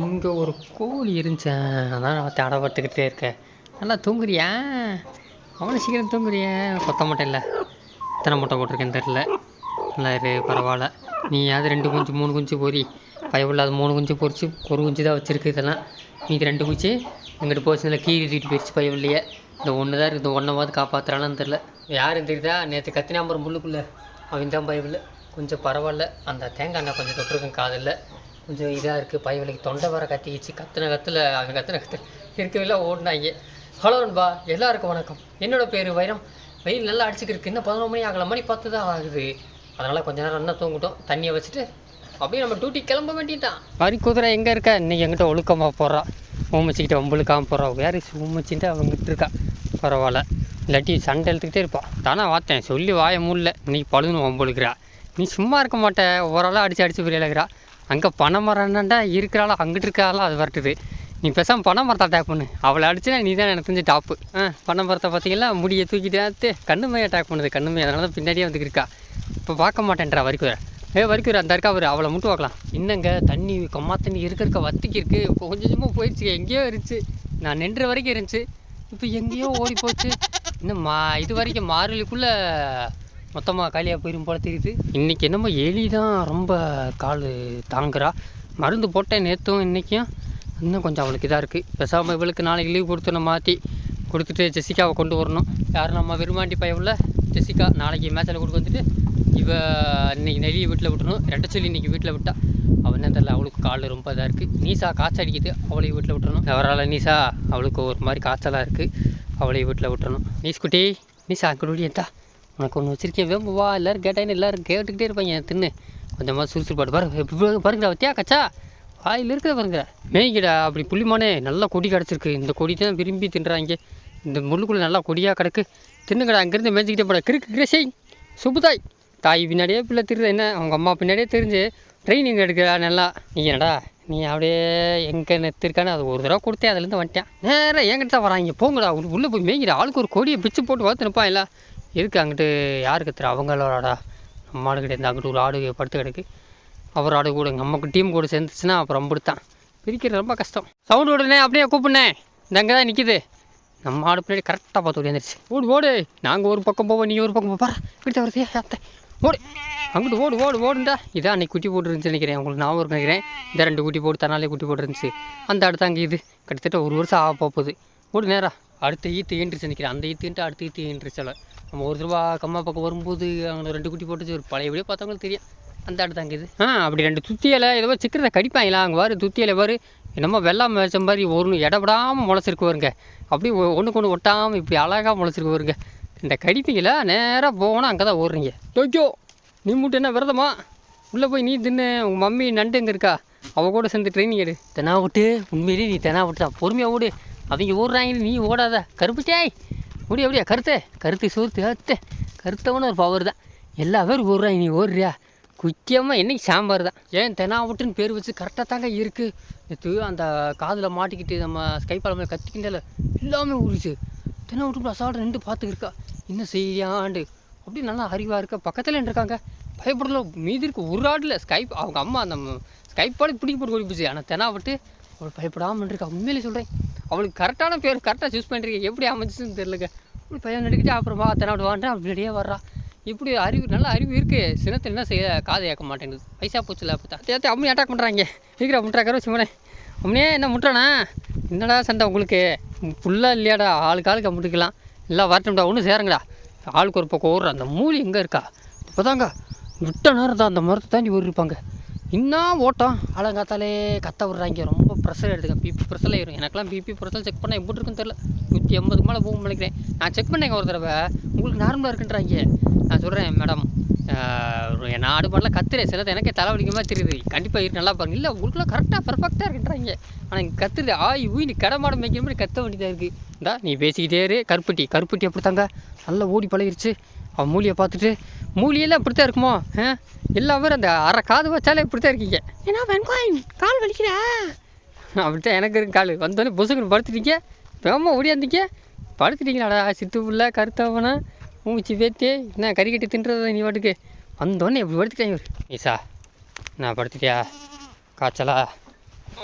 இங்கே ஒரு கோழி இருந்துச்சேன் அதான் நான் தடை பார்த்துக்கிட்டே இருக்கேன். நல்லா தூங்குறியா? அவ்வளோ சீக்கிரம் தூங்குறியா? கொத்த முட்டை இல்லை. எத்தனை முட்டை போட்டிருக்கேன்னு தெரில நல்லா இரு பரவாயில்ல. நீயாவது ரெண்டு குஞ்சு மூணு குஞ்சு பொறி. பயவில்லாத மூணு குஞ்சு பொறிச்சு ஒரு குஞ்சு தான் வச்சுருக்கு இதெல்லாம். மீதி ரெண்டு குஞ்சு எங்கிட்ட போச்சுல கீழே தூக்கிட்டு போயிடுச்சு பயவில்லையே. இந்த ஒன்று தான் இருக்குது. ஒன்றாவது காப்பாற்றுறான்னு தெரில யாரும் தெரியுதா? நேற்று கத்தினாம்பரம் முள்ளுக்குள்ளே அவன் தான் பயவில்லை. இல்லை கொஞ்சம் பரவாயில்ல. அந்த தேங்காய் எண்ணெய் கொஞ்சம் தொட்டிருக்கேன் காதில். கொஞ்சம் இதாக இருக்குது பையனுக்கு தொண்டை வர கத்திக்கிச்சு கத்தின கத்தில் அவன் கத்துன கத்தில் இருக்கவில்லை ஓடினாங்க. ஹலோ நண்பா எல்லாருக்கும் வணக்கம். என்னோட பேர் வைரம். வெயில் நல்லா அடிச்சுக்கிருக்கு இன்னும் பதினொரு மணி ஆகல மணி பத்து தான் ஆகுது. அதனால் கொஞ்ச நேரம் என்ன தூங்கிட்டோம். தண்ணியை வச்சுட்டு அப்படியே நம்ம டியூட்டி கிளம்ப வேண்டியதான் வரி குதிரை எங்கே இருக்கா? இன்றைக்கி எங்கிட்ட ஒழுக்கமாக போடுறா ஊமச்சிக்கிட்ட வம்புழுக்காமல் போகிறான் வேறு ஊமச்சின்ட்டு அவங்ககிட்ட இருக்கா. பரவாயில்ல. இல்லாட்டி சண்டை எடுத்துக்கிட்டே இருப்பான் தானே பார்த்தேன் சொல்லி வாய முடியல இன்னைக்கு பழுதுன்னு வம்புழுக்கிறா நீ சும்மா இருக்க மாட்டேன் ஓரளவு அடித்து அடித்து புரியலைக்கிறா அங்கே பனை மரம் என்னண்டா இருக்கிறாலும் அங்கிட்டு இருக்காலும் அது வரட்டுது. நீ பேசாமல் பனை மரத்தை அட்டாக் பண்ணு. அவளை அடிச்சுனா நீ தான் எனக்கு தெரிஞ்சு டாப்பு ஆ பனை மரத்தை பார்த்தீங்களா? முடியை தூக்கிட்டு கண்ணு அட்டாக் பண்ணுது கண்ணுமை அதனால தான் பின்னாடியே வந்து இருக்கா இப்போ பார்க்க மாட்டேன்றா வரிக்குற ஏ வரிக்குற அந்த இருக்கா அவர் அவளை மட்டும் பார்க்கலாம். இன்னங்க தண்ணி கொம்மா தண்ணி இருக்க இருக்க வத்திக்கு இருக்கு இப்போ கொஞ்சம் கொஞ்சமாக போயிடுச்சு எங்கேயோ இருந்துச்சு. நான் நின்ற வரைக்கும் இருந்துச்சு. இப்போ எங்கேயோ ஓடி போச்சு இன்னும் மா இது வரைக்கும் மார்கழிக்குள்ளே மொத்தமாக காலியாக போயிடும் போல தெரியுது. இன்றைக்கி என்னமோ எலி தான் ரொம்ப கால் தாங்குறா. மருந்து போட்டேன் நேற்றும் இன்றைக்கும் இன்னும் கொஞ்சம் அவளுக்கு இதாக இருக்குது பெசாமல் இவளுக்கு நாளைக்கு லீவ் கொடுத்து நம்ம மாற்றி கொடுத்துட்டு ஜெசிகாவை கொண்டு வரணும். யார் நம்ம விரும்பாண்டி பயவில் ஜெசிகா நாளைக்கு மேட்சில் கொடுக்க வந்துட்டு இவ இன்னைக்கு நெல்லியை வீட்டில் விட்டுணும் ரெண்டை சொல்லி இன்றைக்கி வீட்டில் விட்டா. அவள் தெரில அவளுக்கு கால் ரொம்ப இதாக இருக்குது நீசா காய்ச்சல் அடிக்குது அவளையும் வீட்டில் விட்டுறணும். அவரால் நீசா அவளுக்கு ஒரு மாதிரி காய்ச்சலாக இருக்குது அவளையும் வீட்டில் விட்டுறணும். நீஸ்குட்டி நீசா அங்கே எத்தா. உனக்கு ஒன்று வச்சிருக்கேன். வேம்பு வா எல்லோரும் கேட்டாங்க எல்லோரும் கேட்டுக்கிட்டே இருப்பாங்க. தின்னு. கொஞ்சமாக சுறுசுறுப்பாடு பாரு பாருங்கடா வத்தியா கச்சா. வாயில் இருக்கிற பாருங்க மேய்கிடா அப்படி புள்ளிமானே நல்லா கொடி கிடச்சிருக்கு. இந்த கொடி தான் விரும்பி தின்றாங்க. இந்த முள்ளுக்குள்ளே நல்லா கொடியாக கிடக்கு. தின்னுங்கடா அங்கேருந்து மேய்ச்சிக்கிட்டே போட. கிறுக்கு கிரசை சுபுதாய் தாய் பின்னாடியே பிள்ளை திருது என்ன? அவங்க அம்மா பின்னாடியே தெரிஞ்சு ட்ரைனிங் எடுக்கிறா நல்லா. நீ என்னடா? நீ அப்படியே எங்கே நெத்திருக்கான்னு அது ஒரு தடவை கொடுத்தேன் அதுலேருந்து வந்துட்டேன். நேராக என்கிட்ட தான் வராங்க. போங்கடா உள்ளே போய் மேய்கிற ஆளுக்கு ஒரு கொடியை பிச்சு போட்டு வளர்த்து நிற்பான் இல்லை எதுக்கு அங்கிட்டு யாருக்கு திரு அவங்களோடா நம்ம ஆடு கிடையாது. அங்கிட்டு ஒரு ஆடு படுத்து கிடக்கு. அவர் ஆடு கூட நமக்கு டீம் கூட சேர்ந்துச்சுன்னா அப்புறம் பிடித்தான். பிரிக்கிறது ரொம்ப கஷ்டம். சவுண்டு விடுனே அப்படியே கூப்பிடுனேன் இந்த அங்கே தான் நிற்கிது நம்ம ஆடு பின்னாடி கரெக்டாக பார்த்து ஓடியாந்துருச்சு ஓடு ஓடு. நாங்கள் ஒரு பக்கம் போவோம் நீ ஒரு பக்கம் போப்பார் இப்படி வருதே. அத்தை. ஓடு. அங்கிட்டு ஓடு ஓடு ஓடுண்டா. இதான் அன்னைக்கு குட்டி போட்டுருந்துச்சு நினைக்கிறேன். உங்களுக்கு நான் ஒரு நினைக்கிறேன். இந்த ரெண்டு குட்டி போட்டு தனாலே குட்டி போட்டுருந்துச்சு. அந்த அடுத்த அங்கே இது. கிட்டத்தட்ட ஒரு வருஷம் ஆக போகுது. ஓடு நேரா. அடுத்த ஈத்து ஈன்றுச்சு நினைக்கிறேன். அந்த ஈத்துன்ட்டு அடுத்த ஈத்து ஈன்றுச்சல நம்ம ஒரு ரூபா கம்மா பக்கம் வரும்போது அவங்க ரெண்டு குட்டி போட்டுச்சு. ஒரு பழையபடியே பார்த்தவங்களுக்கு தெரியும். அந்த ஆடு தாங்க இது. ஆ அப்படி ரெண்டு துத்தியலை ஏதோ சிக்கிறத கடிப்பாங்களா? அங்கே பாரு துத்தியலை பாரு. என்னமோ வெள்ளாமல் வச்ச மாதிரி ஒரு இடப்படாமல் முளைச்சிருக்கு வருங்க அப்படியே ஒன்றுக்கு ஒன்று ஒட்டாமல் இப்படி அழகாக முளைச்சிருக்கு வருங்க இந்த கடிப்பீங்களா? நேராக போனால் அங்கே தான் ஓடுறீங்க. டோக்கியோ நீ மட்டும் என்ன விரதமா? உள்ளே போய் நீ தின்னு. உங்கள் மம்மி நண்டு எங்கே இருக்கா? அவ கூட சேர்ந்து ட்ரைனிங் எடு. தெனா விட்டு உண்மையிலேயே நீ தெனா விட்டு தான். பொறுமையாக ஓடு. அவங்க ஓடுறாங்க நீ ஓடாத. கருப்புச்சாய் ஓடி அப்படியா கருத்து கருத்து சூர்த்து அத்தே கருத்தவனு ஒரு பவர் தான். எல்லா பேரும் ஓடுறாங்க நீ ஓடுறியா? குக்கியமாக என்னைக்கு சாம்பார் தான்? ஏன் தெனாவட்டுன்னு பேர் வச்சு கரெக்டாக தாங்க இருக்குது நேற்று அந்த காதில் மாட்டிக்கிட்டு நம்ம ஸ்கைப்பால் ஸ்கைப்பாலமே கத்திக்கிண்டல எல்லாமே ஊறிச்சு. தெனாவட்டு அசால்ட் ரெண்டு பார்த்துக்கிருக்கா. என்ன செய்யாண்டு அப்படி நல்லா அறிவாக இருக்கா? பக்கத்தில் இருக்காங்க. பயப்படல. மீதி இருக்கு ஒரு ஆடில் ஸ்கைப் அவங்க அம்மா அந்த ஸ்கைப்பாடு பிடிக்க போட்டு ஓடி போச்சு. ஆனால் தெனாவட்டு அவள் பயப்படாமல் இருக்கா உண்மையிலே சொல்கிறேன் அவளுக்கு கரெக்டான பேர் கரெக்டாக சூஸ் பண்ணிருக்கேன் எப்படி அமைச்சுன்னு தெரிலங்க இப்படி பையன் நடிக்கிட்டு அப்புறம் வா தெனாவட்டு அப்படி அப்படியே வர்றா. இப்படி அறிவு நல்ல அறிவு இருக்குது சினத்தில் என்ன செய்ய காதை ஏற்க மாட்டேங்குது. பைசா போச்சுல அப்போ தான் அம்மனி அட்டாக் பண்ணுறாங்க சீக்கிரம் முட்டுறாக்கார சிவனே அம்மனே என்ன முட்டுறானா? என்னடா சண்டை உங்களுக்கு? ஃபுல்லாக இல்லையாடா? ஆளுக்கு ஆளுக்கு முட்டிக்கலாம். எல்லாம் வரட்டும்டா ஒன்றும் சேருங்கடா. ஆளுக்கு ஒரு பக்கம் ஓடுற. அந்த மூலி எங்கே இருக்கா? இப்போதாங்க விட்ட நேரம் தான் அந்த மரத்தை தாண்டி ஓடிருப்பாங்க. இன்னும் ஓட்டம் ஆலங்காத்தாலே கத்த விட்றாங்க. ரொம்ப ப்ரெஷர் எடுத்துங்க பிபி ப்ரெஷர் ஆயிரும் எனக்கெல்லாம் பிபி ப்ரெஷர் செக் பண்ணால் எப்படி இருக்குன்னு தெரில நூற்றி எண்பதுக்கு மேலே போகும் நினைக்கிறேன். நான் செக் பண்ணேங்க ஒரு தடவை. உங்களுக்கு நார்மலாக இருக்குன்றாங்க. நான் சொல்கிறேன் மேடம் என் ஆடு பண்ணலாம் கத்துறேன். சிலது எனக்கே தலைவலிக்க மாதிரி தெரியுது. கண்டிப்பாக இருக்கு. நல்லா பாருங்க. இல்லை உங்களுக்குலாம் கரெக்டாக பர்ஃபெக்டாக இருக்குன்றாங்க. ஆனால் இங்கே கத்துறது ஆய் ஊய் நீ கடை மாடம் மேய்க்கிற மாதிரி கத்த வேண்டியதாக இருக்குது இந்தா நீ பேசிக்கிட்டே இரு. கருப்பட்டி. கருப்பட்டி அப்படி தாங்க நல்லா ஓடி பழகிருச்சு. அவன் மூலியை பார்த்துட்டு மூலியெல்லாம் இப்படித்தான் இருக்குமோ? ஆ? எல்லா பேரும் அந்த அரை காது வச்சாலே இப்படித்தான் இருக்கீங்க. ஏன்னா வெண்காயின் கால் வலிக்கிறா அப்படித்தான் எனக்கு இருக்கு கால். வந்தோடனே பொசுக்குன்னு படுத்துட்டீங்க. வேகமாக ஓடியாந்தீங்க படுத்துட்டீங்களாடா சித்து புள்ள கருத்தவனா மூச்சு பேத்தி. என்ன கறி கட்டி தின்றத நீ பாட்டுக்கு? வந்தோடனே இப்படி படுத்துட்டாங்க இவர். ஈசா நான் படுத்துட்டியா? காய்ச்சலா?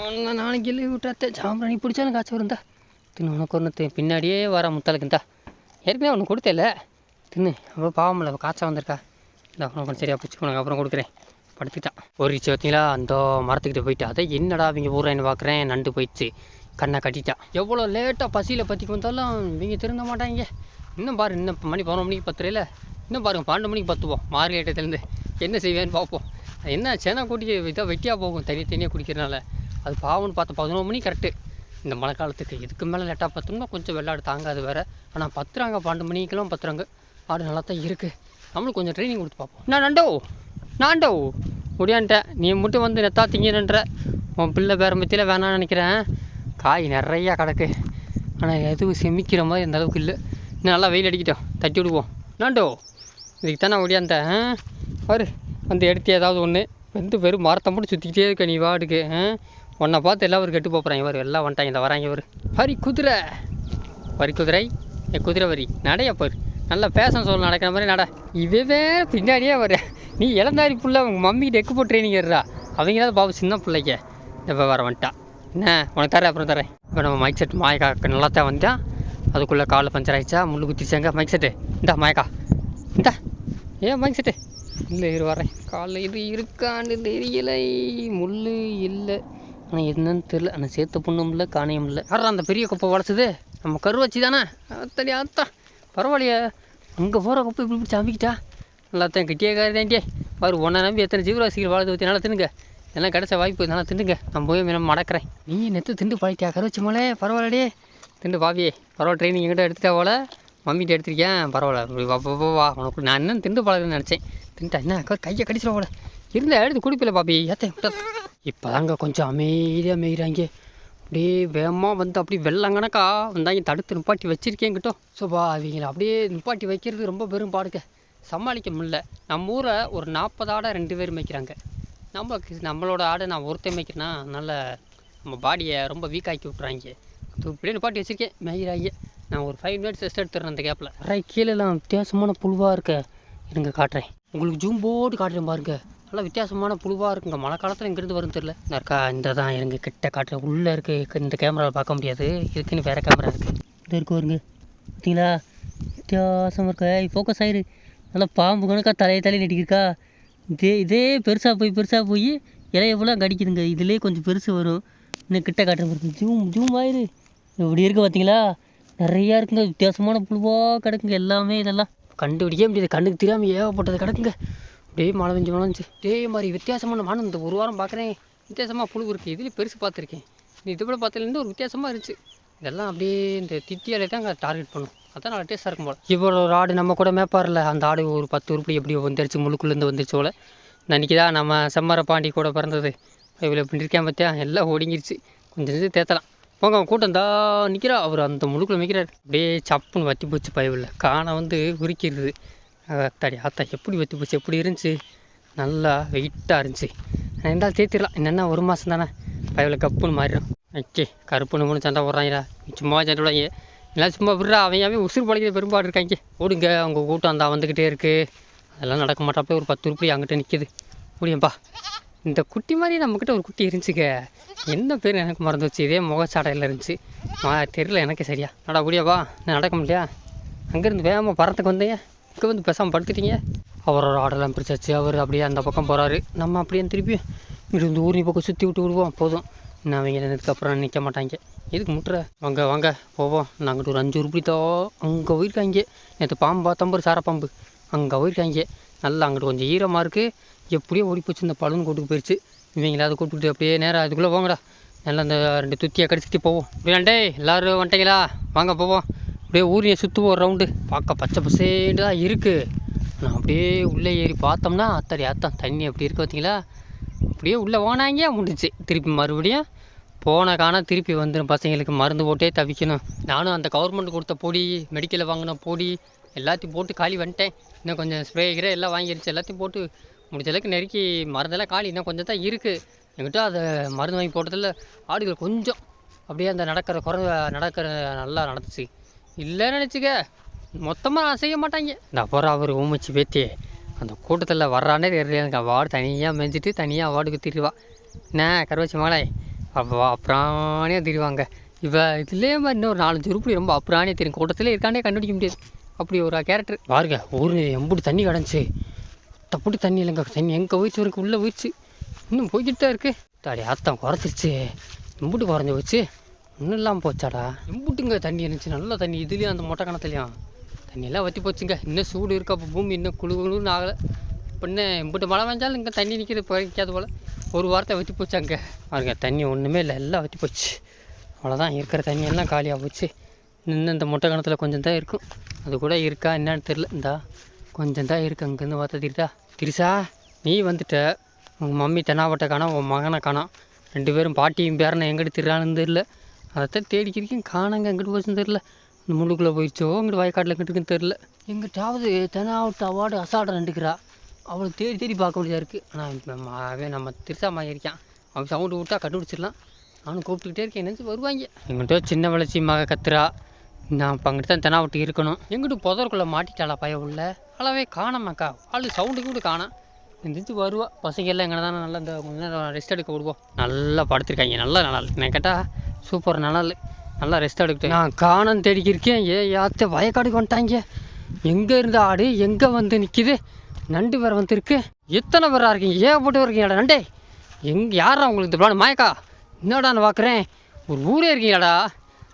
ஒன்று நாளைக்கு லீவ் விட்டாத்தே. சாம்பிராணி பிடிச்சாலும் காய்ச்சல் வருந்தா தின்னு உனக்கு ஒன்று பின்னாடியே வர முத்தலுக்குந்தா. ஏற்கனவே ஒன்று கொடுத்தேல தின்னு. அப்போ பாவம் இல்லை காய்ச்சல் வந்திருக்கா. இந்த அப்புறம் கொஞ்சம் சரியாக பிடிச்சி உனக்கு அப்புறம் கொடுக்குறேன். படுத்துக்கிட்டான். ஒரு இச்சு பார்த்தீங்களா? அந்த மரத்துக்கிட்ட போயிட்டு அதை என்னடா இங்கே ஊறேன்னு பார்க்குறேன் நண்டு போயிடுச்சு. கண்ணை கட்டிட்டான். எவ்வளோ லேட்டாக பசியில் பற்றிக்கு வந்தாலும் இவங்க திருந்த மாட்டாங்க. இன்னும் பாரு இன்னும் மணி பதினொரு மணிக்கு பத்துறையில் இன்னும் பாருங்க பன்னெண்டு மணிக்கு பத்துவோம். மார்கழி ஏட்டத்துலேருந்து என்ன செய்வேன்னு பார்ப்போம். என்ன சேனா கூட்டி இதாக வெட்டியாக போகும் தனி தனியாக குடிக்கிறனால அது பாவம்னு பார்த்து பதினோரு மணி கரெக்டு இந்த மழை காலத்துக்கு இதுக்கு மேலே லேட்டாக பார்த்தோம்னா கொஞ்சம் வெள்ளாடு தாங்காது வேறு. ஆனால் பத்துறாங்க பன்னெண்டு மணிக்கெல்லாம் பத்துறாங்க. ஆடு நல்லா தான் இருக்குது நம்மளுக்கு கொஞ்சம் ட்ரைனிங் கொடுத்து பார்ப்போம். நான் நண்டோ? நாண்டோ? முடியான்ட்டேன். நீ மட்டும் வந்து நெத்தா திங்கன்ற உன் பிள்ளை பேர மத்தியில் வேணாம்னு நினைக்கிறேன். காய் நிறையா கிடக்கு. ஆனால் எதுவும் செமிக்கிற மாதிரி இந்த அளவுக்கு இல்லை. இன்னும் நல்லா வெயில் அடிக்கிட்டோம். தட்டி விடுவோம். நாண்டோ? இதுக்கு தான் நான் ஒடியாந்தேன் பாரு வந்து எடுத்து ஏதாவது ஒன்று வந்து வெறும் மரத்தை மட்டும் சுற்றிக்கிட்டே இருக்க நீ வாடுக்கு ஆ? உன்னை பார்த்து எல்லாரும் கெட்டு போகிறாங்க இவர் எல்லாம் வந்துட்டாங்க. இந்த வராங்க இவர். ஹரி குதிரை. வரி குதிரை? என் குதிரை வரி. நடைய பாரு. நல்ல பேசன் சொல்ல நடக்கிற மாதிரி நட. இவே வேறு பின்னாடியே வர நீ இளந்தாரி புள்ள உங்கள் மம்மிக்கிட்ட எக்கு போட்டு ட்ரைனிங் ஏறுறா. அவங்க பாபு சின்ன பிள்ளைங்க இப்போ வர வந்துட்டா. என்ன? உனக்கு தரேன் அப்புறம் தரேன் இப்போ நம்ம மைக் செட் மாயக்கா நல்லா தான் வந்துட்டான் அதுக்குள்ளே காலில் பஞ்சர் ஆகிடுச்சா முள்ளு குத்திச்சாங்க மைக் செட்டு இந்தா மாயக்கா இந்தா. ஏன் மைக் செட்டு இல்லை இரு வரேன் காலில் இது இருக்கான்னு தெரியலை. முள் இல்லை. ஆனால் என்னன்னு தெரில ஆனால் சேர்த்த பொண்ணும் இல்லை காணியும் இல்லை. யாரா அந்த பெரிய குப்பை வளர்த்துது? நம்ம கரு வச்சு தானே? அத்தடி பரவாயில்லையே. அங்கே போகிற குப்பை இப்படி பிடிச்சி அமைக்கிட்டா எல்லாத்தையும் கிட்டியே காரியாண்டியே பாரு உன்னை நம்பி எத்தனை ஜீவராசிகள் வாழ்ந்து ஊற்றி நல்லா தின்னுங்க. எல்லாம் கிடைச்ச வாய்ப்பு நல்லா தின்னுங்க. நான் போய் நான் மடக்கிறேன். நீ நெத்து திண்டு பழக்கியா கருவச்சி மோளே பரவாயில்லடே. திண்டு பாவியே பரவாயில்ல ட்ரைனிங் எங்கிட்ட எடுத்துட்டா போல. மம்மிகிட்ட எடுத்திருக்கேன் பரவாயில்ல. இப்படி வா வா, உனக்கு நான் இன்னும் திண்டு பழகுன்னு நினச்சேன். தின்ட்டா என்ன? அக்கா கையை கடிச்சிட போல. இருந்தால் எடுத்து குடிப்பில்ல பாப்பி ஏத்தேன் இப்போ தாங்க கொஞ்சம் அமைதியாக மேய்கிறாங்க அப்படியே வேகமாக வந்து அப்படியே வெள்ளம் கணக்கா வந்தாங்க தடுத்து நிப்பாட்டி வச்சுருக்கேங்கிட்டோ சோபா அவங்கள அப்படியே நிப்பாட்டி வைக்கிறது ரொம்ப பெரும் பாடுக்க சமாளிக்க முடியல. நம்ம ஊரை ஒரு நாற்பது ஆடை ரெண்டு பேர் மேய்க்கிறாங்க. நம்மளுக்கு நம்மளோட ஆடை நான் ஒருத்தன் மேய்க்கிறேன்னா அதனால் நம்ம பாடியை ரொம்ப வீக்காக்கி விட்றாங்க இப்படியே நிப்பாட்டி வச்சிருக்கேன். மேய்கிறாங்க நான் ஒரு ஃபைவ் மினிட்ஸ் ரெஸ்ட் எடுத்துடுறேன் அந்த கேப்பில் கீழே கீழெல்லாம் வித்தியாசமான புழுவாக இருக்க. இருங்க காட்டுறேன். உங்களுக்கு ஜூம் போட்டு காட்டுறேன் பாருங்கள் நல்லா வித்தியாசமான புழுவாக இருக்குங்க. மழை காலத்தில் எங்கேருந்து வரும் தெரில இந்த இருக்கா இந்த தான் இருங்க கிட்ட காட்டுறேன் உள்ளே இருக்குது இந்த கேமராவில் பார்க்க முடியாது. இதுக்குன்னு வேறு கேமரா இருக்குது இது இருக்கு வருங்க பார்த்தீங்களா வித்தியாசமாக இருக்கா? ஃபோக்கஸ் ஆயிரு. நல்லா பாம்பு கணக்கா தலையை தலையை நடிக்கிருக்கா இதே இதே பெருசாக போய் பெருசாக போய் இலைய ஃபுல்லாக கடிக்குதுங்க. இதுலேயே கொஞ்சம் பெருசு வரும். இன்னும் கிட்ட காட்டுற பாருங்க ஜூம் ஜூம் ஆயிரு. இப்படி இருக்கு பார்த்தீங்களா நிறையா இருக்குங்க. வித்தியாசமான புழுவாக கிடக்குங்க. எல்லாமே இதெல்லாம். கண்டுபிடிக்கவே முடியாது. கண்ணுக்கு தெரியாமல் ஏகப்பட்டது கிடக்குங்க. டேய் மழை பெஞ்சு மழை பெஞ்சு இதே மாதிரி வித்தியாசமான நானும் இந்த ஒரு வாரம் பார்க்குறேன் வித்தியாசமாக புழு இருக்குது இதுலேயும் பெருசு பார்த்துருக்கேன். நீ இது கூட பார்த்ததுலேருந்து ஒரு வித்தியாசமாக இருந்துச்சு. இதெல்லாம் அப்படியே இந்த தித்தியாலே தான் டார்கெட் பண்ணும். அதான் நல்லா டேஸ்ட்டாக இருக்கும் போல. இவ்வளோ ஒரு ஆடு நம்ம கூட மேப்பாரில்ல அந்த ஆடு ஒரு பத்து உருப்படி எப்படி வந்துருச்சு முழுக்குள்ளேருந்து வந்துருச்சு போல. அன்றைக்கி தான் நம்ம செம்மர பாண்டி கூட பிறந்தது. இவ்வளோ இப்படி இருக்கேன் பார்த்தியா எல்லாம் ஒடுங்கிருச்சு. கொஞ்சம் கொஞ்சம் தேத்தலாம். போங்க அவன் கூட்டம் தான் நிற்கிறா அவர் அந்த முழுக்குள்ள நிற்கிறார் அப்படியே சப்புன்னு வத்தி போச்சு பயவில். காணை வந்து உரிக்கிறது அத்தாடி ஆத்தா எப்படி வத்தி போச்சு எப்படி இருந்துச்சு? நல்லா வெயிட்டாக இருந்துச்சு. இருந்தாலும் தேத்திடலாம். என்னென்னா ஒரு மாதம் தானே. பயவில் கப்புன்னு மாறிடும். ஓகே கருப்புன்னு மூணு சண்டை போடுறாங்கடா. சும்மா சண்டை விடாங்க எல்லாம் சும்மா விடுறா. அவன் அவன் உசுறு பழகிற பெரும்பாடு இருக்காங்க. ஓடுங்க அவங்க கூட்டம் அந்த வந்துக்கிட்டே இருக்குது அதெல்லாம் நடக்க மாட்டாப்பே ஒரு பத்து ரூபாய் அங்கிட்ட நிற்கிது முடியும்பா இந்த குட்டி மாதிரி நம்மக்கிட்ட ஒரு குட்டி இருந்துச்சுங்க. என்ன பேர் எனக்கு மறந்து வச்சு இதே முகச்சாடையில் இருந்துச்சு. மா தெரியல எனக்கு சரியா. நடா முடியாப்பா நான் நடக்க முடியா அங்கேருந்து வேகமாக பறத்துக்கு வந்தேன். இங்கே வந்து பேசாமல் படுத்துட்டீங்க? அவரோட ஆடெல்லாம் பிரிச்சாச்சு அவர் அப்படியே அந்த பக்கம் போகிறாரு நம்ம அப்படியே திருப்பி இங்கே இந்த ஊரின் பக்கம் சுற்றி விட்டு விடுவோம். போதும். நான் அவங்க நின்னதுக்கப்புறம் நிற்க மாட்டாங்க. எதுக்கு முட்டுற? வாங்க வாங்க. போவோம். நாங்கள் ஒரு அஞ்சு உருப்படி தோ அங்கே போயிருக்காங்க. நேற்று பாம்பு பார்த்தம்பரு சார பாம்பு அங்கே போயிருக்காங்க. நல்லா அங்கிட்டு கொஞ்சம் ஈரமாக இருக்குது எப்படியோ ஓடி போச்சு. இந்த பழுன்னு கூட்டுக்கு போயிடுச்சு இவங்கள அதை கூப்பிட்டு அப்படியே நேராக அதுக்குள்ளே போங்கடா. நல்லா அந்த ரெண்டு துத்தியை கடிச்சிட்டு போவோம். அப்படியாண்டே எல்லோரும் வந்துட்டீங்களா? வாங்க போவோம். அப்படியே ஊரியை சுற்றுவோம் ஒரு ரவுண்டு பார்க்க பச்சை பசேண்டு தான் இருக்குது நான் அப்படியே உள்ளே ஏறி பார்த்தோம்னா அத்தடி அத்தான் தண்ணி அப்படி இருக்கு பார்த்தீங்களா அப்படியே உள்ளே போனாங்க முடிஞ்சுச்சு. திருப்பி மறுபடியும் போன காண திருப்பி வந்துடும் பசங்களுக்கு மருந்து போட்டே தவிக்கணும். நானும் அந்த கவர்மெண்ட் கொடுத்த பொடி மெடிக்கலில் வாங்கின பொடி எல்லாத்தையும் போட்டு காலி வந்துட்டேன் இன்னும் கொஞ்சம் ஸ்ப்ரே கிரே எல்லாம் வாங்கிருச்சு. எல்லாத்தையும் போட்டு முடிஞ்ச அளவுக்கு நெருக்கி மருந்தெல்லாம் காலி. இன்னும் கொஞ்சம் தான் இருக்குது என்கிட்ட அதை மருந்து வாங்கி போட்டதில் ஆடுகள் கொஞ்சம் அப்படியே அந்த நடக்கிற குறை நடக்கிற நல்லா நடந்துச்சு. இல்லைன்னு நினச்சிக்க. மொத்தமாக செய்ய மாட்டாங்க. இந்த அப்புறம் அவர் ஊமிச்சு பேத்தி அந்த கூட்டத்தில் வர்றானே தெரியல எனக்கு வார்டு தனியாக மேய்ஞ்சிட்டு தனியாக வார்டு குத்திடுவா என்ன கருவச்சி மகளை? அப்போ அப்புறானே தெரிவாங்க இவ இதுலேயே மாதிரி இன்னொரு நாலஞ்சு உருப்படி ரொம்ப அப்புறானே தெரியும். கூட்டத்திலே இருக்கானே கண்டுபிடிக்க முடியாது. அப்படி ஒரு கேரக்டர் பாருங்க ஒரு எம்புட்டு தண்ணி கிடந்துச்சு தப்புட்டு தண்ணி இல்லைங்க தண்ணி எங்கே போயிடுச்சு வரைக்கும் உள்ளே போயிடுச்சு. இன்னும் போய்கிட்டு தான் இருக்கு. தாடி ஆத்தம் குறைச்சிருச்சு. எம்புட்டு குறைஞ்சி போச்சு. ஒன்றும் இல்லாமல் போச்சாடா? எம்புட்டுங்க தண்ணி இருந்துச்சு. நல்ல தண்ணி. இதுலேயும் அந்த மொட்டை கணத்துலையும். தண்ணியெல்லாம் வற்றி போச்சுங்க. இன்னும் சூடு இருக்கா அப்போ பூமி இன்னும் குழு குழுன்னு ஆகலை. இப்போ என்ன மழை பெஞ்சாலும் இங்கே தண்ணி நிற்கிறது போய்க்காது போல். ஒரு வாரத்தை வற்றி போச்சு அங்கே பாருங்க தண்ணி ஒன்றுமே இல்லை எல்லாம் வற்றி போச்சு. அவ்வளோதான் இருக்கிற தண்ணியெல்லாம் காலியாக போச்சு. இன்னும் இந்த மொட்டை கணத்தில் கொஞ்சம் தான் இருக்கும். அது கூட இருக்கா என்னன்னு தெரில இந்தா கொஞ்சம் தான் இருக்குது அங்கேருந்து பார்த்தா திரிதா. திரிசா நீ வந்துட்ட. உங்கள் மம்மி தென்னாவட்டை காணோம் உன் மகனை காணோம் ரெண்டு பேரும் பாட்டியும் பேரனை எங்கிட்டு திரிறான்னு தெரில அதைத்தான் தேடிக்கிறக்கும் காணாங்க. எங்கிட்டு போச்சுன்னு தெரில இந்த முள்ளுக்குள்ளே போயிடுச்சோ? இங்கிட்டு வயக்காட்டில் எங்கிட்டுக்குன்னு தெரில எங்கிட்டாவது தெனாவட்ட அவார்டு அசாட ரெண்டுக்கிறா அவளை தேடி தேடி பார்க்க வேண்டியதாக இருக்குது ஆனால் அவன் நம்ம திருச்சா மாதிரி இருக்கான். அவன் சவுண்டு விட்டா கண்டுபிடிச்சிடலாம். நானும் கூப்பிட்டுக்கிட்டே இருக்கேன். நினச்சி வருவாங்க? எங்கிட்ட சின்ன வளர்ச்சி மக கத்துறா. நான் இப்போ அங்கிட்டு தான் தெனாவட்டு இருக்கணும். எங்கிட்டு புதருக்குள்ளே மாட்டிட்டாளா பய உள்ள? அளவே காணமாக்கா. ஆளு சவுண்டு கூட காணாம் எந்திரிச்சு வருவா. பசங்க எல்லாம் எங்கே தானே நல்லா இந்த கொஞ்ச நேரம் ரெஸ்ட் எடுக்க விடுவோம். நல்லா படுத்திருக்காங்க. நல்லா நல்லா. நான் கேட்டால் சூப்பர். நல்லா நல்லா ரெஸ்ட் எடுக்கிட்டேன் நான் காணம் தேடிக்கிருக்கேன் ஏ யாத்த வயக்காடுக்கு வந்துட்டாங்க எங்கே இருந்த ஆடு? எங்கே வந்து நிற்கிது நண்டு வேறு வந்துருக்கு. எத்தனை பேராக இருக்கீங்க? ஏகப்பட்டு இருக்கீங்கடா நண்டே. எங்கே யாரா உங்களுக்கு இந்த பிளான் மாயக்கா என்னடா நான் பார்க்குறேன் ஒரு ஊரே இருக்கீங்களாடா?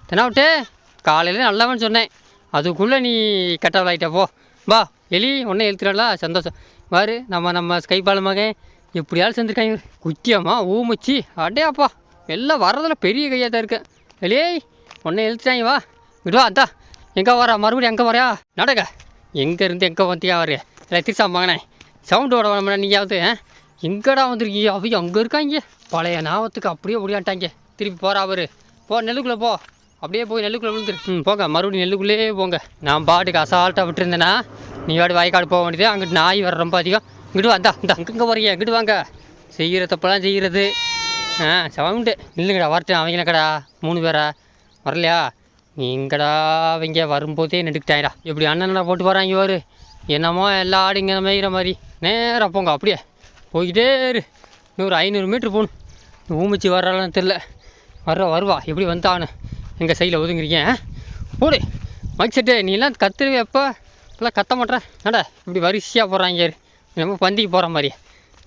தெனாவிட்டு காலையில் நல்லவன் சொன்னேன். அதுக்குள்ளே நீ கெட்டவளாயிட்ட போ. வா எலி ஒன்றே எழுத்துறா சந்தோஷம். வாரு நம்ம நம்ம ஸ்கைபால மகன் எப்படியாலும் செஞ்சுருக்காங்க குச்சியம்மா ஊமுச்சி அடே அப்பா எல்லாம் வர்றதில் பெரிய கையாக தான் இருக்கு. வெளியே ஒன்றே எழுத்துட்டாங்க வா. விடுவா அந்த எங்கே வரா? மறுபடியும் எங்கே வரையா? நடக்க. எங்கே இருந்து எங்கே வந்தியா வரையா? இல்லை திருச்சா மகனே சவுண்டு ஓட வேணாம் நீயாவது ஆ? எங்கடா வந்திருக்கீங்க அவங்க அங்கே இருக்காங்க. பழைய ஞாபகத்துக்கு அப்படியே ஓடியாண்டாங்க. திருப்பி போகிறா அவரு. போ நெல்லுக்குள்ளே போ. அப்படியே போய் நெல்லுக்குள்ளே விழுந்துரு. ம் போங்க. மறுபடியும் நெல்லுக்குள்ளேயே போங்க. நான் பாட்டுக்கு அசால்ட்டாக விட்டுருந்தேன்னா நீ வாடி வாய்க்காடு போக வேண்டியது. அங்கிட்டு நாய் வர ரொம்ப அதிகம். இங்கிட்டு வந்தா இந்த அங்கங்கே வரீங்க இங்கிட்டு வாங்க. செய்கிற தப்பெல்லாம் செய்கிறது ஆ சவுண்டு இல்லைங்கடா வரட்டும். அவங்களக்கடா மூணு பேரா? வரலையா? நீங்கடா அவங்க வரும்போதே நெடுக்கிட்டாங்கடா. எப்படி அண்ணனடா போட்டு போகிறாங்க வரு என்னமோ எல்லா ஆடுங்க மேய்கிற மாதிரி. நேராக போங்க அப்படியே. போய்கிட்டே இரு. இன்னொரு ஐநூறு மீட்ரு போகணும். ஊமிச்சு வர்றாலும் தெரில வர்ற வருவா. எப்படி வந்தான்னு எங்கள் சைடில் ஒதுங்குறீங்க போடு. மைக் செட்டு நீலாம் கத்துருவே எப்போ இப்போலாம் கத்த மாட்டேற. நடா இப்படி வரிசையாக போகிறாங்க நம்ம பந்திக்கு போகிற மாதிரி.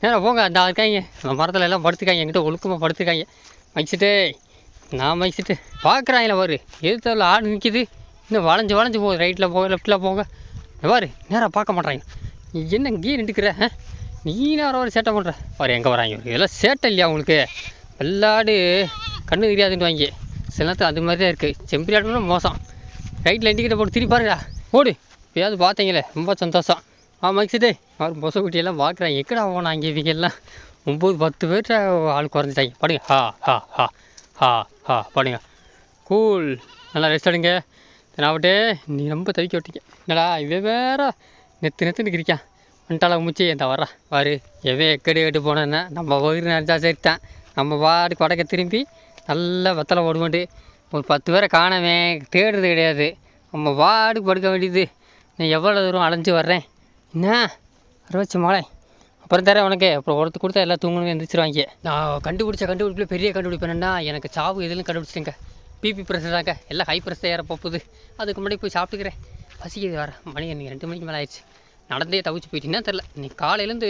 ஏன்னா போங்க அந்த இருக்காங்க அந்த மரத்தில் எல்லாம் படுத்துக்காங்க என்கிட்ட ஒழுக்கமாக படுத்துக்காங்க மைக் நான் மைக் செட்டு பார்க்குறாங்களே பாரு எதிர்த்தால ஆடு நிற்கிது இன்னும் வளைஞ்சு வளைஞ்சு போகுது. ரைட்டில் போக லெஃப்ட்டில் போங்க. இங்க பாரு நேராக பார்க்க மாட்டாங்க நீ என்ன கீ நின்றுக்கிற ஆ? நீ நேரம் ஒரு சேட்டை பண்ணுற பாரு எங்கே வராங்க இதெல்லாம் சேட்டை இல்லையா உங்களுக்கு? வெள்ளாடு கண்ணு தெரியாதுன்னு வாங்கி சில நேரத்தில் அது மாதிரி தான் இருக்குது செம்பரி மோசம். ரைட்டில் இண்டிகேட்டர் போட்டு திருப்பி பாருடா. ஓடு. எப்பயாவது பார்த்தீங்களே ரொம்ப சந்தோஷம். ஆ மைக்ஸிட்டே அவர் பொச குட்டியெல்லாம் பார்க்குறாங்க எக்கடா போனாங்க அங்கே எல்லாம்? ஒம்பது பத்து பேர் ஆள் குறைஞ்சிட்டாங்க. படுங்க. ஹா ஹா ஹா ஹா ஹா படுங்க. கூல் நல்லா ரெஸ்ட் எடுங்க. தெனாவட்டே நீ ரொம்ப தவிக்க விட்டீங்க. என்னடா இவன் வேற நெத்து நெத்துன்னு கிரிக்கான் வந்துட்டாளா முச்சி? இந்த வர்றா? வாரு எவன் எக்கடி கேட்டு போனேன்னா நம்ம வயிறு நினச்சா சரித்தான் நம்ம பாடு கொடைக்க திரும்பி நல்லா வெத்தலை ஓடுவோண்டு ஒரு பத்து பேரை காணவேன் தேடுறது கிடையாது. நம்ம பாட்டுக்கு படுக்க வேண்டியது. நான் எவ்வளோ தூரம் அலைஞ்சு வர்றேன்? என்ன? அறுவச்சு மாலை. அப்புறம் தரேன் உனக்கு. அப்புறம் ஒருத்தர் கொடுத்தா எல்லாம் தூங்கணும் எந்திரிச்சிருவாங்க. நான் கண்டுபிடிச்ச கண்டுபிடிப்பில் பெரிய கண்டுபிடிப்பு எனக்கு சாவு எதுலையும் கண்டுபிடிச்சிட்டேங்க பிபி ப்ரெஷர் தாங்க. எல்லாம் ஹை ப்ரெஷர் ஏற போகுது. அதுக்கு முன்னாடி போய் சாப்பிட்டுக்கிறேன். பசிக்குது வர மணி எனக்கு ரெண்டு மணிக்கு மேலே ஆயிடுச்சு. நடந்தே தவிச்சு போயிட்டீங்கன்னா தெரில நீ காலையிலேருந்து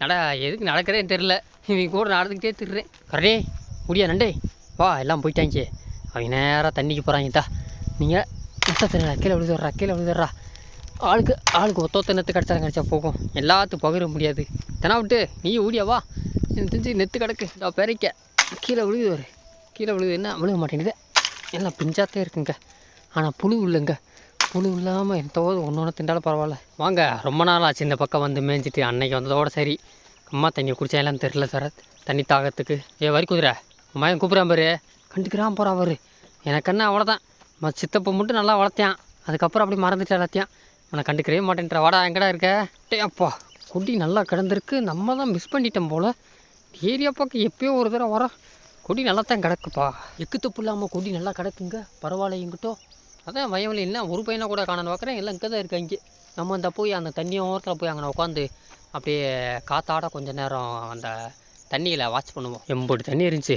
நட எதுக்கு நடக்கிறேன்னு தெரில இவங்க கூட நடந்துக்கிட்டே திருறேன். கரே முடியா நண்டே? வா எல்லாம் போயிட்டாங்க. அவங்க நேராக தண்ணிக்கு போகிறாங்கதா நீங்கள் கீழே விழுதுறா கீழே விழுதுறா ஆளுக்கு ஆளுக்கு ஒத்த ஒத்த நெத்து கிடச்சா கிடச்சா போகும். எல்லாத்துக்கும் பகிர முடியாது. தினா விட்டு நீ ஊடியா வா. எனக்கு தெரிஞ்சு நெத்து கிடக்கு. நான் பெரைக்க. கீழே விழுகுது ஒரு கீழே விழுது என்ன? விழுக மாட்டேங்குது. எல்லாம் பிஞ்சாத்தே இருக்குங்க. ஆனால் புழு இல்லைங்க. புழு இல்லாமல் எந்தோது ஒன்று ஒன்று திண்டாலும் பரவாயில்ல. வாங்க ரொம்ப நாள் ஆச்சு இந்த பக்கம் வந்து மேய்ஞ்சிட்டு. அன்னைக்கு வந்ததோட சரி. அம்மா தண்ணியை குடிச்சா எல்லாம் தெரில சார். தண்ணி தாகத்துக்கு. ஏ வரி குதிரை. மயன் கூப்பிட்றான் பாரு. கண்டுக்கிறான் போகிறான் அவர் எனக்கு என்ன அவ்வளோதான் சித்தப்பை மட்டும் நல்லா வளர்த்தியான். அதுக்கப்புறம் அப்படி மறந்துட்டு எல்லாத்தையும். அவனை கண்டுக்கவே மாட்டேன்ட்ற வாடா எங்கடா இருக்க? டே அப்பா கொடி நல்லா கிடந்திருக்கு. நம்ம தான் மிஸ் பண்ணிட்டோம் போல். ஏரியா பக்கம் எப்பயோ ஒரு தடவை வரோம். கொடி நல்லா தான் கிடக்குப்பா. எக்கு தப்பு இல்லாமல் கொடி நல்லா கிடக்குங்க. பரவாயில்ல எங்கிட்டோ. அதான் வயவில் என்ன ஒரு பையனை கூட காணணும் பார்க்குறேன். எல்லாம் இங்கே தான் இருக்காங்க நம்ம அந்த போய் அந்த தண்ணி ஓரத்தில் போய் அங்கே உட்காந்து அப்படியே காத்தாட கொஞ்ச நேரம் அந்த தண்ணியில் வாட்ச் பண்ணுவோம். எம்பது தண்ணி இருந்துச்சு.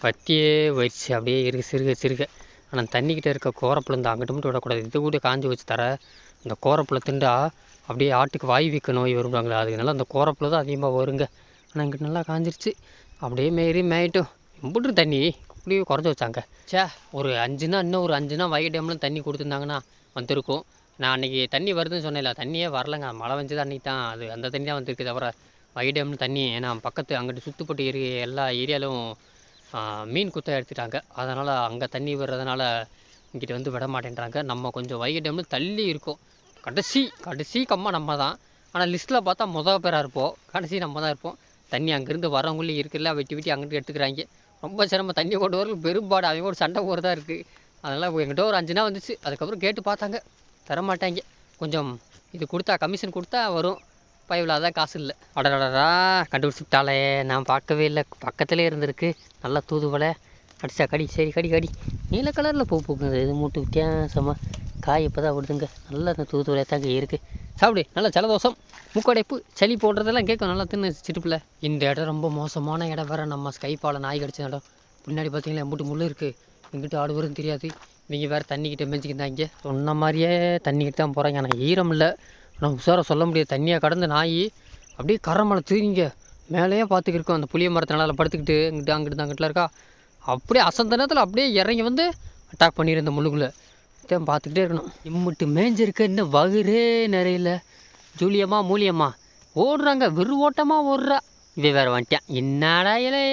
பற்றியே வச்சு அப்படியே இருக்கு சிறுக சிறுக. ஆனால் தண்ணிக்கிட்ட இருக்க கோரப்புல இருந்து அங்கிட்டு மட்டும் விடக்கூடாது. இது கூட காஞ்சி வச்சு தர இந்த கோரப்புல திண்டா அப்படியே ஆட்டுக்கு வாய் வீக்க நோய் வருவாங்களே அதுக்குனால அந்த கோரப்புல தான் அதிகமாக வருங்க. ஆனால் இங்கிட்டு நல்லா காஞ்சிருச்சு. அப்படியே மேரி மேயிட்டும். எம்பிட்டு தண்ணி அப்படியே குறைஞ்சி வச்சாங்க. சே ஒரு அஞ்சுனா இன்னும் ஒரு அஞ்சுனா வைகை டேமில் தண்ணி கொடுத்துருந்தாங்கன்னா வந்திருக்கும். நான் அன்றைக்கி தண்ணி வருதுன்னு சொன்னேன்ல தண்ணியே வரலங்க. மழை வந்தது அன்றைக்கி தான். அது அந்த தண்ணி தான் வந்திருக்கு தவிர வைகை டேம்னு தண்ணி ஏன்னா பக்கத்து அங்கிட்டு சுற்றுப்பட்டு ஏரி எல்லா ஏரியாலும் மீன் குத்த எடுத்துட்டாங்க. அதனால் அங்கே தண்ணி வர்றதுனால இங்கிட்ட வந்து விட மாட்டேன்றாங்க. நம்ம கொஞ்சம் வைகை டேமில் தள்ளி இருக்கோம். கடைசி கடைசி கம்மா நம்ம தான் ஆனால் லிஸ்ட்டில் பார்த்தா முதல் பேராக இருப்போம். கடைசி நம்ம தான் இருப்போம். தண்ணி அங்கேருந்து வரவங்களே இருக்குல்ல வெட்டி வெட்டி அங்கிட்டு எடுத்துக்கிறாங்க. ரொம்ப சிரமம். தண்ணி கொண்டு வரல பெரும்பாடு அவங்க ஒரு சண்டை போகிறதா இருக்குது அதனால் எங்கிட்ட ஒரு அஞ்சு நாள் வந்துச்சு. அதுக்கப்புறம் கேட்டு பார்த்தாங்க. தர மாட்டாங்க கொஞ்சம் இது கொடுத்தா கமிஷன் கொடுத்தா வரும். பயவில் அதான் காசு இல்லை. அடடடா கண்டுபிடிச்சிட்டாலே நான் பார்க்கவே இல்லை. பக்கத்துலேயே இருந்திருக்கு. நல்லா தூதுவலை அடிச்சா கடி சரி கடி கடி. நீல கலரில் பூ பூக்குது இது மூட்டு வித்தியாசமாக காய் இப்போ தான் விடுதுங்க நல்லா இந்த தூது தாங்க இருக்குது சாப்பிடு. நல்லா ஜலதோஷம். முக்கடைப்பு சளி போடுறதெல்லாம் கேட்கும் நல்லா தின்னு சிட்டுப்பில் இந்த இடம் ரொம்ப மோசமான இடம் வேறு. நம்ம ஸ்கைப்பால் நாய் கடிச்ச இடம். பின்னாடி பார்த்தீங்கன்னா எம்பிட்டு முள் இருக்குது எங்கிட்ட ஆடு வரும் தெரியாது. இவங்க வேறு தண்ணிக்கிட்ட மெஞ்சிக்கிட்டாங்க. சொன்ன மாதிரியே தண்ணிக்கிட்டு தான் போகிறாங்க ஆனால் ஈரம் இல்லை. ஆனால் உஷாராக சொல்ல முடியாது. தண்ணியாக கடந்து நாய் அப்படியே கரை மலை தூங்கிங்க. மேலேயே பார்த்துக்கிருக்கோம் அந்த புளிய மரத்தினால நிழல்ல படுத்துக்கிட்டு இங்கிட்டு அங்கிட்டு அங்கிட்டலாம் இருக்கா? அப்படியே அசந்த நேரத்தில் அப்படியே இறங்கி வந்து அட்டாக் பண்ணிடு இந்த முள்ளுக்குள்ளே. பார்த்துக்கிட்டே இருக்கணும். இம்மிட்டு மேஞ்சிருக்க இன்னும் வகுரே நிறையில. ஜூலியம்மா மூலியம்மா ஓடுறாங்க வெறு ஓட்டமாக ஓடுறா. இவன் வேறு வந்துட்டான் என்னடா இலே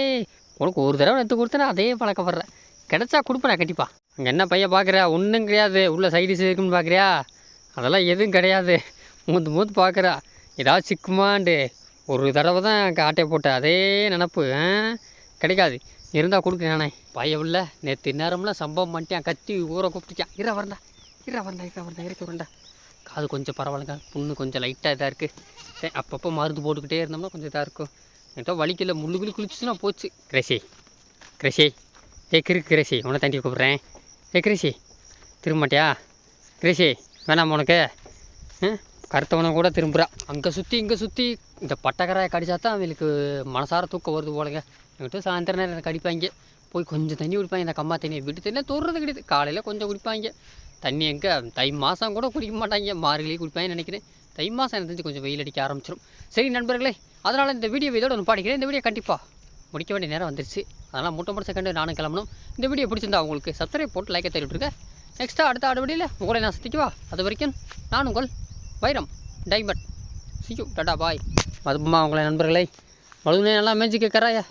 உனக்கு ஒரு தடவை எடுத்து கொடுத்தேன்னா அதே பழக்கப்படுறேன் கிடைச்சா கொடுப்பேன் நான் கண்டிப்பாக அங்கே என்ன பையன் பார்க்குறியா ஒன்றும் கிடையாது. உள்ளே சைடிஸ் இருக்குன்னு பார்க்குறியா அதெல்லாம் எதுவும் கிடையாது. மூத்து மூத்து பார்க்குறா ஏதாவது சிக்குமாண்டு. ஒரு தடவை தான் காட்டை போட்ட அதே நினப்பு ஆ? கிடைக்காது. இருந்தால் கொடுக்குறேன் நானே. பையன் உள்ள நேற்று நேரம்லாம் சம்பவம் பண்ணிட்டேன். கத்தி ஊரை கூப்பிட்டுச்சான். இரா வரண்டா இரா வரண்டா இரா வரண்டா இறக்கி வரண்டா காது கொஞ்சம் பரவாயில்லங்க. புண்ணு கொஞ்சம் லைட்டாக இதாக இருக்குது அப்பப்போ மருந்து போட்டுக்கிட்டே இருந்தோம்னா கொஞ்சம் இதாக இருக்கும். என்கிட்ட வலிக்கல. முள்ளு குளி குளிச்சுன்னா போச்சு. கிரேசி கிரேசி ஏ கிரு கிரேசி உன்னை தாண்டி கூப்பிட்றேன். ஏ கிரேசி திரும்ப மாட்டியா கிரேசி வேணாம் உனக்கு? கருத்தவனை கூட திரும்புகிறா அங்கே சுற்றி இங்கே சுற்றி இந்த பட்டக்கராயை கடிச்சா தான் அவங்களுக்கு மனசார தூக்கம் வருது போலங்க. விட்டு சாயந்தரம் நேரம் கடிப்பாங்க போய் கொஞ்சம் தண்ணி குடிப்பாங்க. இந்த கம்மா தண்ணியை விட்டு தண்ணியாக தோறுறது கிடையாது. காலையில் கொஞ்சம் குடிப்பாங்க. தண்ணி எங்கே? தை மாதம் கூட குடிக்க மாட்டாங்க. மார்கழி குடிப்பாங்கன்னு நினைக்கிறேன். தை மாதம் எனக்கு தெரிஞ்சு கொஞ்சம் வெயில் அடிக்க ஆரம்பிச்சிடும் சரி நண்பர்களே அதனால் இந்த வீடியோ இதோட ஒன்று பாடிக்கிறேன். இந்த வீடியோ கண்டிப்பாக முடிக்க வேண்டிய நேரம் வந்துருச்சு. அதனால் முட்டை முடிச்ச கண்டு நானும் கிளம்பணும். இந்த வீடியோ பிடிச்சிருந்தா உங்களுக்கு சப்ஸ்கிரைப் போட்டு லைக்கை தெரிவிட்டுருங்க நெக்ஸ்ட்டாக அடுத்த அடுபடியில் உங்களை நான் சந்திக்குவா? அது வரைக்கும் நான் உங்கள் வைரம் டைமண்ட். See you Tata bye. மதுமா உங்களை நண்பர்களை. மழுகுனே நல்லா மேய்ச்சி கேட்குறாயா